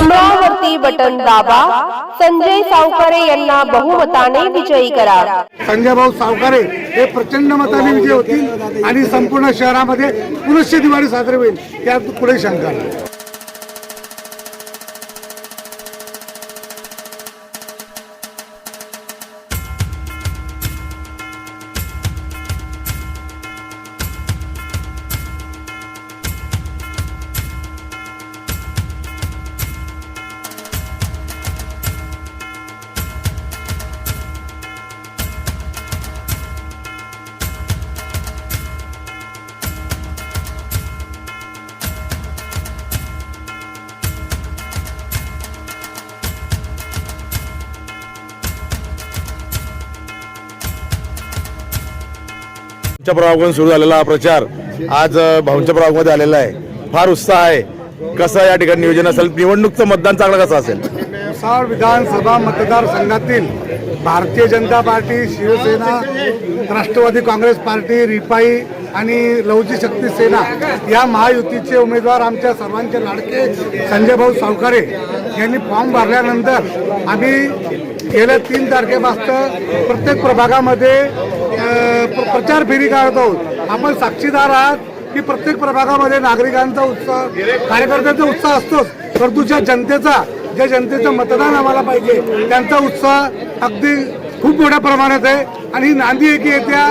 कमळावरती button दाबा. संजय सावकारे यांना बहुमताने विजयी करा. संजय भाऊ सावकारे हे प्रचंड मताने विजय होतील आणि संपूर्ण शहरामध्ये पुनश्च दिवाळी साजरी होईल. यात पुढे शंका प्रभागातून सुरू झालेला प्रचार आज अ, भाऊंच्या प्रभागामध्ये आलेला आहे. फार उत्साह आहे. कसं या ठिकाणी नियोजन असेल? निवडणूकचं मतदान चांगलं कसं असेल? भुसावळ विधानसभा मतदारसंघातील Bharatiya Janata party Shivsena Rashtravadi Congress party RPI आणि लवजी शक्ती सेना या महायुतीचे उमेदवार आमच्या सर्वांचे लाडके संजय भाऊ सावकारे यांनी फॉर्म भरल्यानंतर आम्ही गेल्या तीन तारखेपासून प्रत्येक प्रभागामध्ये प्रचार फेरी काढत आहोत. आपण साक्षीदार आहात की प्रत्येक प्रभागामध्ये नागरिकांचा उत्साह कार्यकर्त्यांचा उत्साह असतोच. परंतु ज्या जनतेचा ज्या जनतेचं मतदान आम्हाला पाहिजे त्यांचा उत्साह अगदी खूप मोठ्या प्रमाणात आहे. आणि ही नांदी आहे की येत्या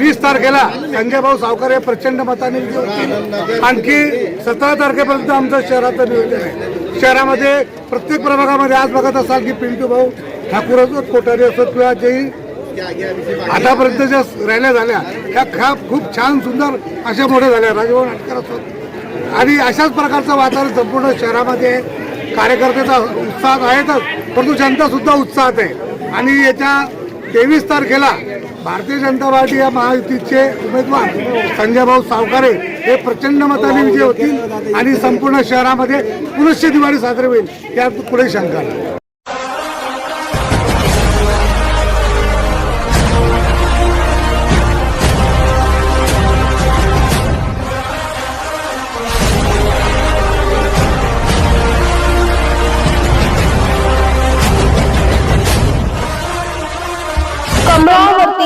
वीस तारखेला संजयभाऊ सावकर हे प्रचंड मताने होतील आणखी सतरा तारखेपर्यंत आमचं शहराचं नियोजन आहे. शहरामध्ये प्रत्येक प्रभागामध्ये आज बघत असाल की पिंटू भाऊ ठाकूर असोत कोठारी असोत किंवा जेही आतापर्यंत ज्या रॅल्या झाल्या त्या खा खूप छान सुंदर अशा मोठ्या झाल्या. राजभवन अटकर असोत आणि अशाच प्रकारचं वातावरण संपूर्ण शहरामध्ये कार्यकर्त्याचा उत्साह आहेतच परंतु जनतासुद्धा उत्साहात आहे. आणि याच्या तेवीस तारखेला भारतीय जनता पार्टी या महायुतीचे उमेदवार संजय भाऊ सावकारे हे प्रचंड मताने विजय होतील आणि संपूर्ण शहरामध्ये पुनश्च दिवाळी साजरी होईल. यात पुढे शंका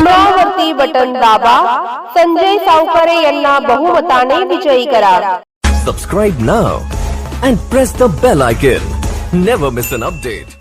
कमळावरती बटन दाबा संजय सावकारे यांना बहुमताने विजयी करा Subscribe now and press the bell icon. Never miss an update.